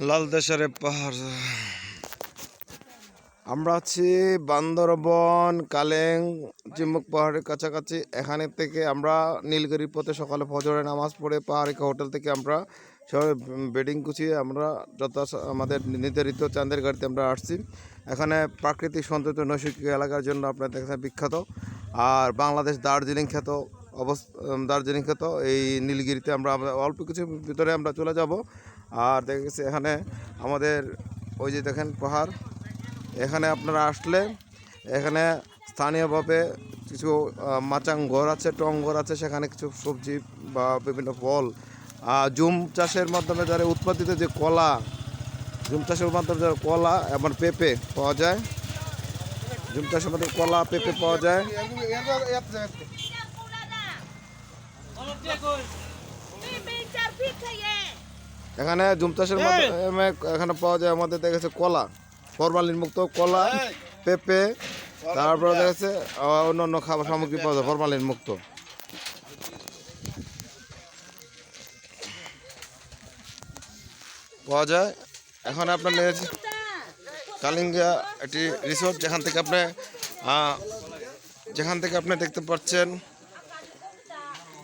লাল দেশারে পাহাড়। আমরা আছি বান্দরবন, কালেং চিম্মুক পাহাড়ের কাছাকাছি। এখানে থেকে আমরা নীলগিরি পথে সকালে ফজরে নামাজ পড়ে পাহাড়িকা হোটেল থেকে আমরা সবাই বেডিং গুছিয়ে আমরা যত আমাদের নির্ধারিত চাঁদের গাড়িতে আমরা আসছি। এখানে প্রাকৃতিক সৌন্দর্য নৈসর্গিক এলাকার জন্য আপনার দেখেন বিখ্যাত। আর বাংলাদেশ দার্জিলিং খ্যাত অবস্থ দার্জিলিং খ্যাত এই নীলগিরিতে আমরা অল্প কিছু ভিতরে আমরা চলে যাব। আর দেখা গেছে এখানে আমাদের ওই যে দেখেন পাহাড়। এখানে আপনারা আসলে এখানে স্থানীয়ভাবে কিছু মাচাং ঘর আছে, টং ঘর আছে, সেখানে কিছু সবজি বা বিভিন্ন ফল জুম চাষের মাধ্যমে যারা উৎপাদিত যে কলা, জুম চাষের মাধ্যমে যারা কলা এবং পেঁপে পাওয়া যায়, জুম চাষের মাধ্যমে কলা, পেঁপে পাওয়া যায়। এখানে জুম চাষের মাধ্যমে এখানে পাওয়া যায় আমাদের দেখেছে কলা ফরমালিন মুক্ত কলা পেঁপে তারপরে দেখেছে অন্য অন্য খাবার সামগ্রী পাওয়া যায় ফরমালিন মুক্ত পাওয়া যায়। এখন আপনার নিয়েছি কালিঙ্গা একটি রিসোর্ট যেখান থেকে আপনি আহ, যেখান থেকে আপনি দেখতে পাচ্ছেন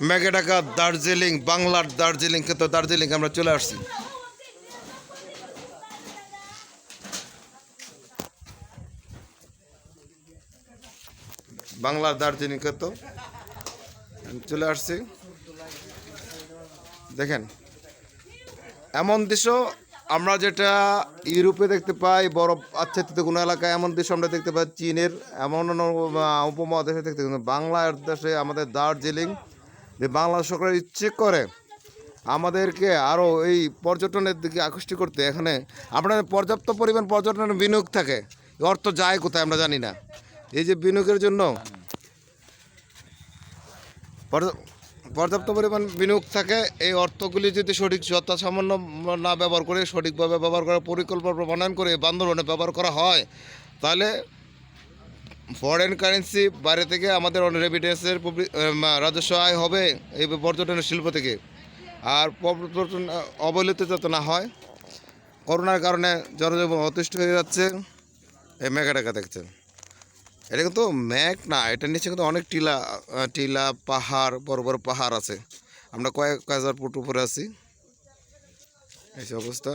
মেঘেডাকা দার্জিলিং, বাংলার দার্জিলিং কিন্তু দার্জিলিং আমরা চলে আসছি। বাংলার দার্জিলিং তো চলে আসছি। দেখেন, এমন দৃশ্য আমরা যেটা ইউরোপে দেখতে পাই, বরফ আচ্ছাদিত কোনো এলাকায় এমন দৃশ্য আমরা দেখতে পাই, চীনের এমন উপমহাদেশে দেখতে বাংলার দেশে আমাদের দার্জিলিং যে বাংলা সরকার ইচ্ছে করে আমাদেরকে আরও এই পর্যটনের দিকে আকৃষ্ট করতে। এখানে আপনার পর্যাপ্ত পরিমাণ পর্যটনের বিনিয়োগ থাকে। অর্থ যায় কোথায় আমরা জানি না। এই যে বিনিয়োগের জন্য পর্যাপ্ত পরিমাণ বিনিয়োগ থাকে, এই অর্থগুলি যদি সঠিক যথা সামান্য না ব্যবহার করে, সঠিকভাবে ব্যবহার করার পরিকল্পনা প্রণয়ন করে, বান্দরবনে ব্যবহার করা হয়, তাহলে ফরেন কারেন্সি বাইরে থেকে আমাদের রেমিটেন্সের রাজস্ব আয় হবে এই পর্যটন শিল্প থেকে। আর পর্যটন অবহেলিত যাতে না হয়, করোনার কারণে জনজীবন অতিষ্ঠ হয়ে যাচ্ছে। এই মেঘাটাকা দেখছেন। এটা কিন্তু ম্যাক না এটার নিচে কিন্তু অনেক টিলা টিলা, পাহাড়, বড় বড় পাহাড় আছে। আমরা কয়েক হাজার ফুট উপরে আছি। এই অবস্থা।